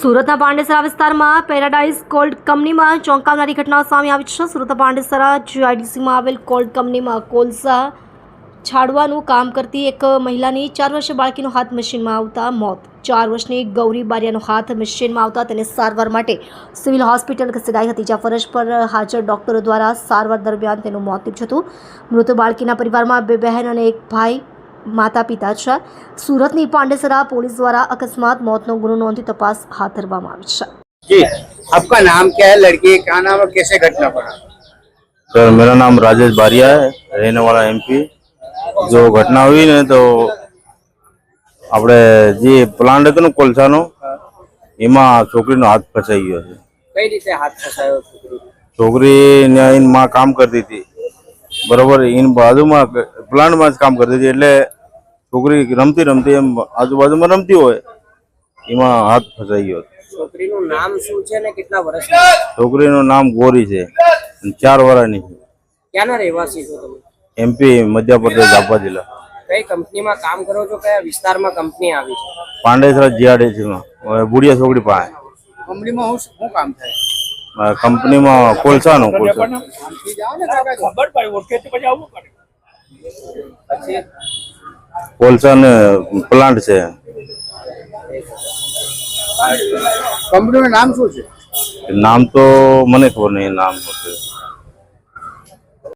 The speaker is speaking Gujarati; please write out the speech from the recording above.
સુરતના પાંડેસરા વિસ્તારમાં પેરાડાઇઝ કોલ્ડ કંપનીમાં ચોંકાવનારી ઘટના સામે આવી છે. સુરતના પાંડેસરા જીઆઈડીસીમાં આવેલ કોલ્ડ કંપનીમાં કોલસા છાડવાનું કામ કરતી એક મહિલાની ચાર વર્ષે બાળકીનો હાથ મશીનમાં આવતા મોત. ચાર વર્ષની ગૌરી બારિયાનો હાથ મશીનમાં આવતા તેને સારવાર માટે સિવિલ હોસ્પિટલ ખસેડાઈ હતી, જ્યાં ફરજ પર હાજર ડોક્ટરો દ્વારા સારવાર દરમિયાન તેનું મોત નીપજ્યું હતું. મૃત બાળકીના પરિવારમાં બે બહેન અને એક ભાઈ માતા પિતા છે સુરતની પાંડેસરા પોલીસ દ્વારા અકસ્માત મોતનો ગુનો નોંધી તપાસ હાથ ધરવામાં આવી છે जी आपका नाम क्या है लड़की का क्या नाम और कैसे घटना पड़ा सर मेरा नाम राजेश बारिया है रहने वाला एमपी जो ઘટના हुई ને તો આપણે જે પ્લાન્ટ હતો ને કોલસાનો એમાં છોકરીનો હાથ ફસાઈ ગયો છે કઈ રીતે હાથ ફસાયો છોકરી છોકરી ત્યાં એની માં કામ કરતી હતી બરોબર એની બાજુમાં પ્લાન્ટમાં જ કામ કરતી હતી. એટલે છોકરી રમતી રમતી એમ આજુબાજુમાં રમતી હોય એમાં હાથ ફસાઈ ગયો છોકરીનું નામ શું છે ને કેટલા વર્ષ છોકરીનું નામ ગોરી છે. ચાર વર્ષની છે. ક્યાંના રહેવાસી છો તમે? એમપી મધ્યપ્રદેશ જાપા જિલ્લા. કઈ કંપનીમાં કામ કરો છો? કયા વિસ્તારમાં કંપની આવી છે? પાંડેસરા જીઆરડીસીમાં. બુડિયા છોકરી પાસે. કંપનીમાં હું શું કામ થાય? કંપનીમાં કોલસાનું કોલસા. પછી કોલસાને પ્લાન્ટ છે. કંપનીનું નામ શું છે? નામ તો મને ખબર નહીં નામ શું છે.